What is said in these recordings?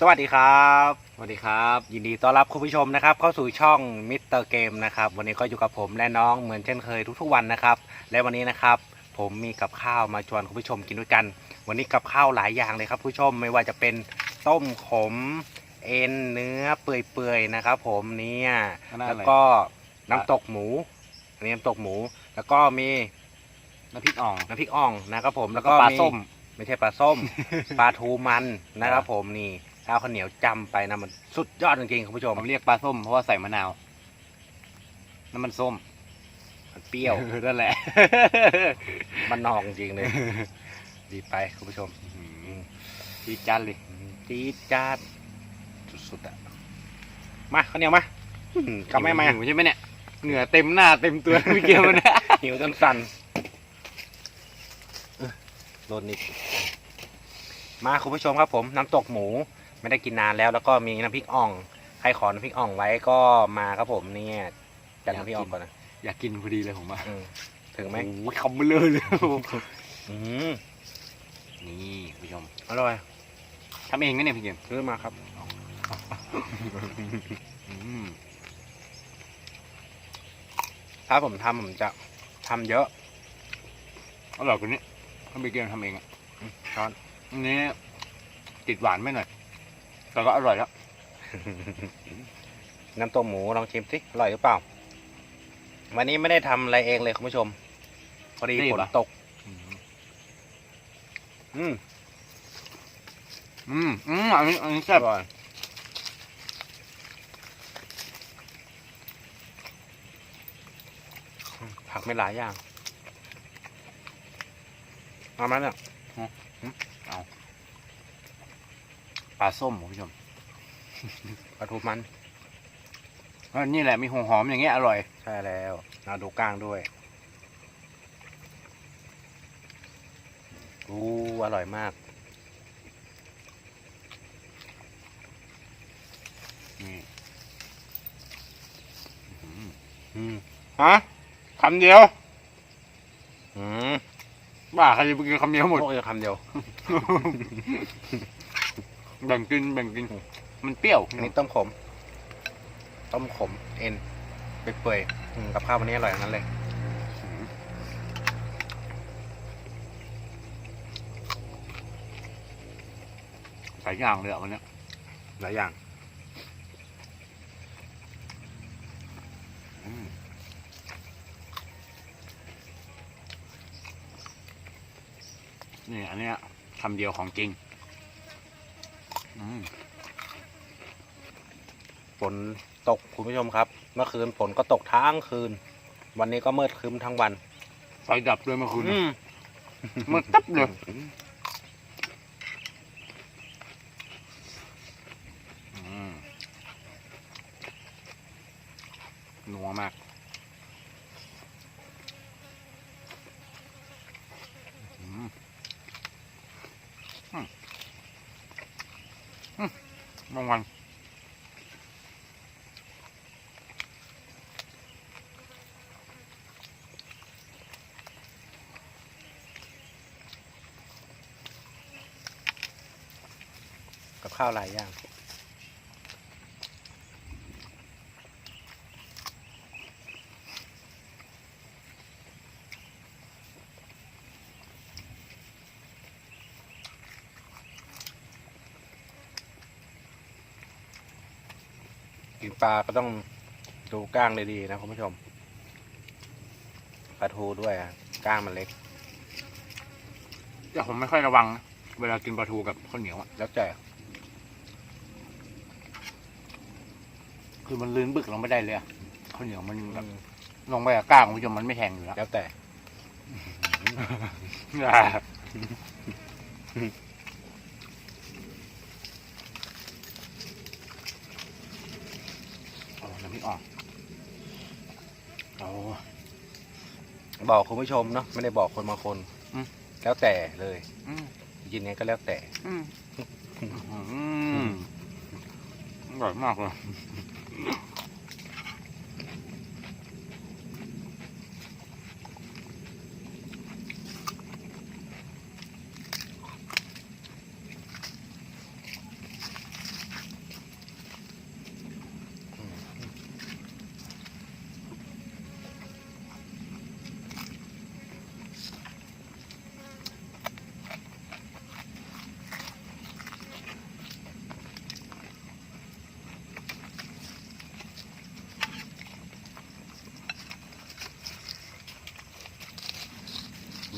สวัสดีครับ สวัสดีครับ ยินดีต้อนรับคุณผู้ชมนะครับ เข้าสู่ช่องมิสเตอร์เกมนะครับ วันนี้ก็อยู่กับผมและน้องเหมือนเช่นเคยทุกๆวันนะครับ และวันนี้นะครับ ผมมีกับข้าวมาชวนคุณผู้ชมกินด้วยกัน วันนี้กับข้าวหลายอย่างเลยครับคุณผู้ชมไม่ว่าจะเป็นต้มขม เอ็นเนื้อเปื่อยๆนะครับ ผมเนี่ยอันนั้นแล้วอะไรก็น้ำตกหมูอันนี้น้ำตกหมู แล้วก็มีน้ำพริกอ่อง น้ำพริกอ่องนะครับผมแล้วก็ปลาส้ม ไม่ใช่ปลาส้ม ปลาทูมันนะครับผมนี่ ข้าวข้าวเหนียวจำไปนะมันสุดยอดจริงๆคุณผู้ชผมมเรียกปลาส้มเพราะว่าใส่มะนาวน้ำมันส้ม มันเปรี้ยวออนั่นแหละ มันนองจริงเลย ดีไปคุณผู้ชมดีจันเลยจี๊ดจ้าดสุดๆอะมาข้าวเหนียวมาอืมกลับแม่มาหิวใช่ไหมเนี่ยเหงื่อเต็มหน้าเต็มตัวไม่เกี่ยวนะหิวจนสั่นเอ้อโดนนิดมาคุณผู้ชมครับผมน้ำตกหมู ไม่ได้กินนานแล้ว แล้วก็มีน้ำพริกอ่องใครขอน้ำพริกอ่องไว้ก็มาครับผมเนี่ยจัดน้ำพริกอ่องก่อนนะอยากกินพอดีเลยผมว่าอืมถึงไหมโอ้ยคำเบลอเลยอืมนี่คุณผู้ชมอร่อยทำเองไหมเนี่ยพี่เกมซื้อมาครับอืมถ้าผมทำผมจะทำเยอะอร่อยกว่านี้ถ้าพี่เกมทำเองอะอืมช้อนอันนี้ติดหวานไม่หน่อย แต่ก็อร่อยแล้ว น้ำต้มหมูลองชิมสิอร่อยหรือเปล่า วันนี้ไม่ได้ทำอะไรเองเลยคุณผู้ชม พอดีรีบฝนเหรอ ตก อืมอืมอืมอันนี้อันนี้อแซ่บร่อยอืมผักไม่หลายอย่างเอามาเนี่ย ปลาส้มคุณผู้ชมปลาทูมันเออนี่แหละมีหัวหอมอย่างเงี้ยอร่อย ใช่แล้วเอาดูก้างด้วยอู้อร่อยมาก นี่อื้อหืออืมฮะคำเดียว อืมบ้าใครจะไปกินคำเดียวหมดพวกเดียวคำเดียว แบ่งกินแบ่งกิน มันเปรี้ยวอันนี้ต้มขม ต้มขม เอ็นเปื่อยๆอืมกับข้าววันนี้อร่อยทั้งนั้นเลยหลายอย่างเลยอะวันเนี้ยหลายอย่าง อืมนี่อันเนี้ยคำเดียวของจริงอืม ฝนตกคุณผู้ชมครับ เมื่อคืนฝนก็ตกทั้งคืน วันนี้ก็มืดครึ้มทั้งวัน ไฟดับด้วยเมื่อคืนอืมมันตับเลยอืมนัวมากอืมอืมอืม บางวันกับข้าวหลายอย่าง ปลาก็ต้องดูก้างเลยดีๆนะคุณผู้ชมปลาทูด้วยอะก้างมันเล็ก แต่ผมไม่ค่อยระวังนะเวลากินปลาทูกับข้าวเหนียวอะแล้วแต่คือมันลื่นบึกลงไม่ได้เลยอะข้าวเหนียวมันแบบอืมลงไปกับก้างคุณผู้ชมมันไม่แทงอยู่แล้วแล้วแต่โอ้น้ำพริกอ่อง โอ้บอกคุณผู้ชมเนาะไม่ได้บอกคนบางคนอืม แล้วแต่เลยอืมยินไงก็แล้วแต่ อืมอืมอร่อยมากเลย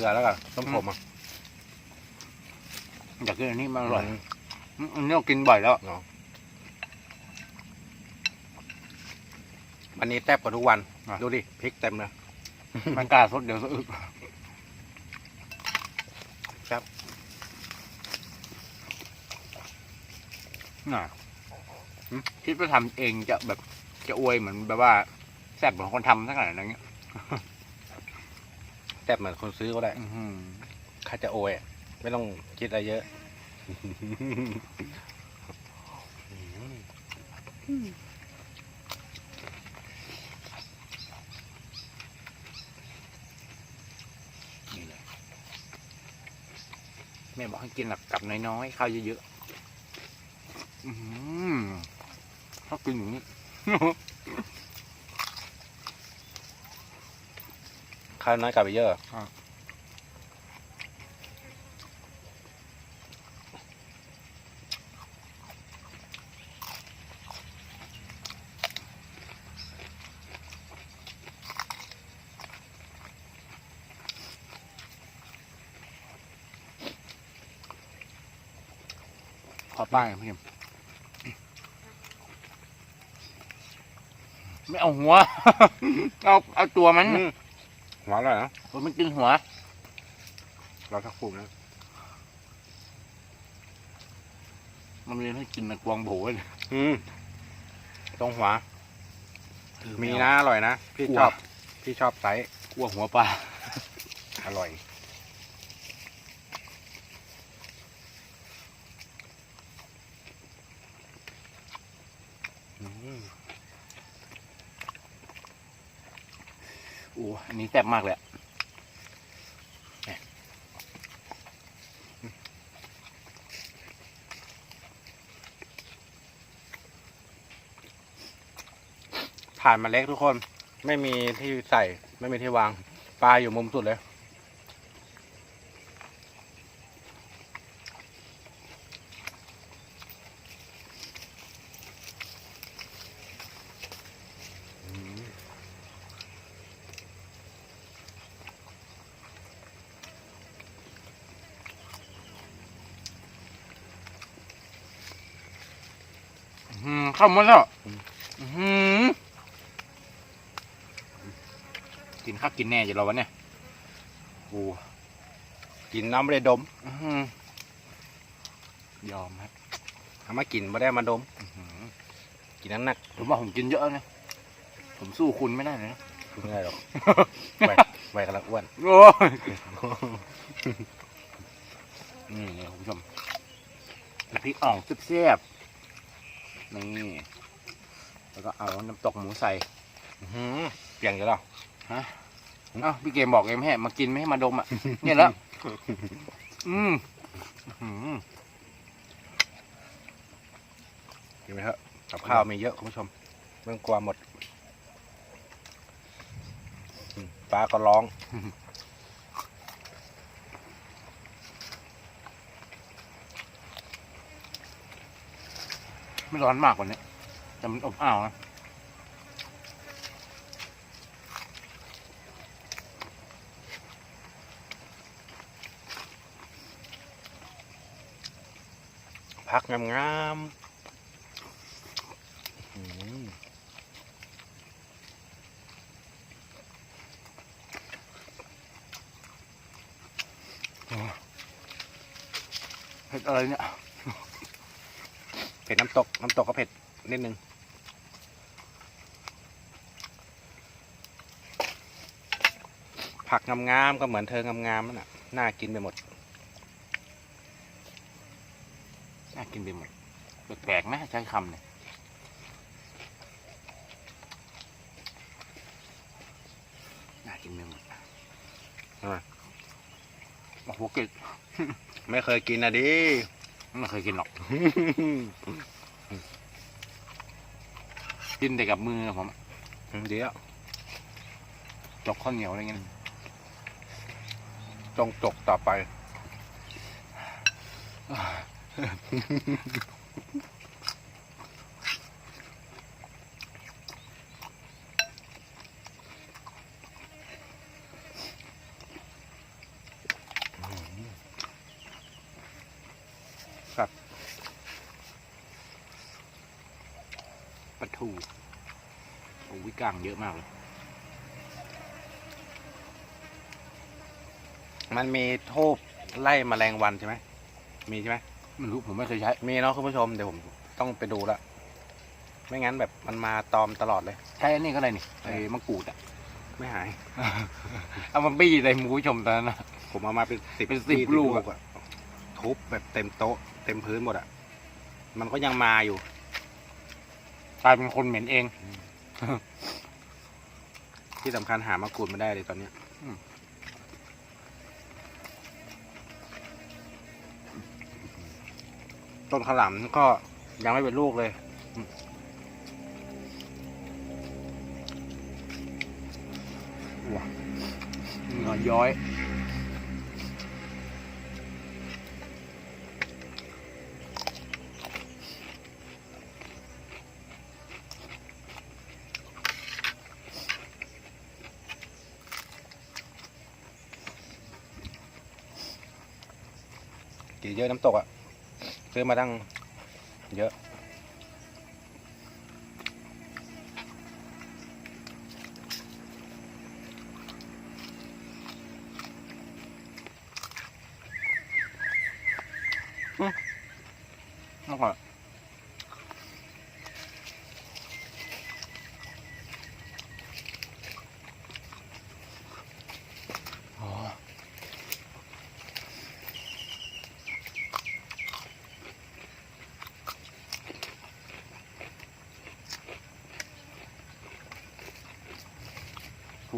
บื่อแล้วกันต้มผมอะอยากกินอันนี้มันอร่อยอืมอันนี้เรากินบ่อยแล้วเนาะวันนี้แทบกว่าทุกวันอะดูดิพริกเต็มเลยมันกล้าสดเดี๋ยวสะอึกครับน่ะหึคิดว่าทำเองจะแบบจะอวยเหมือนแบบว่าแซ่บเหมือนคนทำสักขนาดนั้นเงี้ย แทบเหมือนคนซื้อก็ได้อื้อหือข้าจะโอยอะไม่ต้องคิดอะไรเยอะนี่เลยแม่บอกให้กินแบบกับน้อยๆข้าวเยอะๆอือหือถ้ากินอย่างนี้าวน้อยกลับไปเยอะครับขอป้ายพี่เอ็มไม่เอาหัว เอาเอาตัวมัน อืม หวานเลยนะผมมันกินหัว เราทักฟูนะมันเรียนให้กินนะกวางโบเลยอืมตรงหัว มีไเอานะอร่อยนะพี่กลัวชอบพี่ชอบไซส์กลัวหัวปลา อร่อย อืม อ้อันนี้แซ่บมากเลยผ่านมาเล็กทุกคน ไม่มีที่ใส่ ไม่มีที่วาง ปลาอยู่มุมสุดเลย เข้าหมดแล้วอื้อหือกินข้าวกินแน่จะรอวะเนี่ยโอ้กินน้ำไม่ได้ดมอื้อหือยอมครับเอามากินไม่ได้มาดมอื้อหือกินน้ำหนักผมว่าผมกินเยอะนะผมสู้คุณไม่ได้เลยนะไม่ได้หรอกไวไวกำลังอ้วนโอ้ยนี่ไงคุณผู้ชมน้ำพริกอ่องแซ่บๆนี่แล้วก็ เอาน้ำตกหมูใส่อื้อหือเปลี่ยนกันหรอฮะเอ้าพี่เกมบอกเองไม่ให้มากินไม่ให้มาดมอะ เนี่ยแล้ว อืมอื้อหือกินไหมครับกับข้าวมีเยอะคุณผู้ชมเรื่องกลัวหมดอืมปลาก็ร้องไม่ร้อนมากกว่านี้แต่มันอบอ้าวนะ พักงามๆอื้อหือเผ็ดอะไรเนี่ยเผ็ดน้ำตก น้ำตกก็เผ็ดนิดนึงผักงามๆก็เหมือนเธองามๆนั่นน่ะน่ากินไปหมด น่า กินไปหมดแปลกๆนะใช้คำเนี่ยน่ากินไปหมดทำไมโอ้โหเกิดไม่เคยกินนะดิไม่เคยกินหรอก กินแต่กับมือผมเดี๋ยวจกข้าวเหนียวอะไรเงี้ยจงจกต่อไป ครับปลาทูโอ้วิกางเยอะมากเลย มันมีโทูบไล่มแมลงวันใช่ไหม มีใช่ไหม ไม่รู้ผมไม่เคยใช้ มีเนาะคุณผู้ชมเดี๋ยวผมต้องไปดูละไม่งั้นแบบมันมาตอมตลอดเลย ใช้อันนี้ก็ได้นี่ไอ้มะกรูดอะ ไม่หาย เอามาบี้ใส่หมูผู้ชมตอนนั้นนะ ผมเอามาเป็นสิบเป็นสิบยี่ลูกอะ อะทุบแบบเต็มโต๊ะ เต็มพื้นหมดอะมันก็ยังมาอยู่ กลายเป็นคนเหม็นเอง ที่สำคัญหามะกรูดไม่ได้เลยตอนเนี้ยอืม ต้นขลามก็ยังไม่เป็นลูกเลย ว้าเงาย้อย กี่เยอะน้ำตกอะ ซื้อมาตั้งเยอะ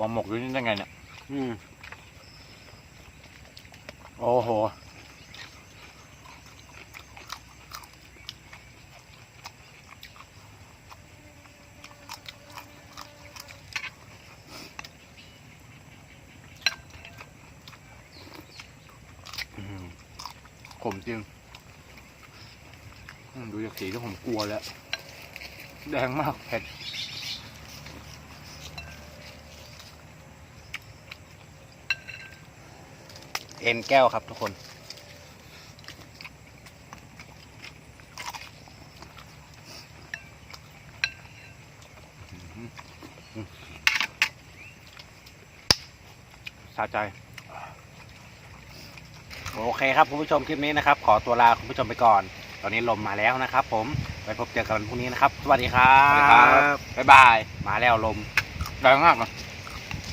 ถั่วหมกอยู่นี่ได้ไงเนี่ยอืมโอ้โหอืมขมจริงอืมดูจากสีที่ผมกลัวแล้ว แดงมากเผ็ด เอ็นแก้วครับทุกคนสะใจ โอเคครับคุณผู้ชมคลิปนี้นะครับ ขอตัวลาคุณผู้ชมไปก่อน ตอนนี้ลมมาแล้วนะครับ ผมไว้พบเจอกันวันพรุ่งนี้นะครับ สวัสดีครับ บ๊ายบาย มาแล้วลมแดงมากนะ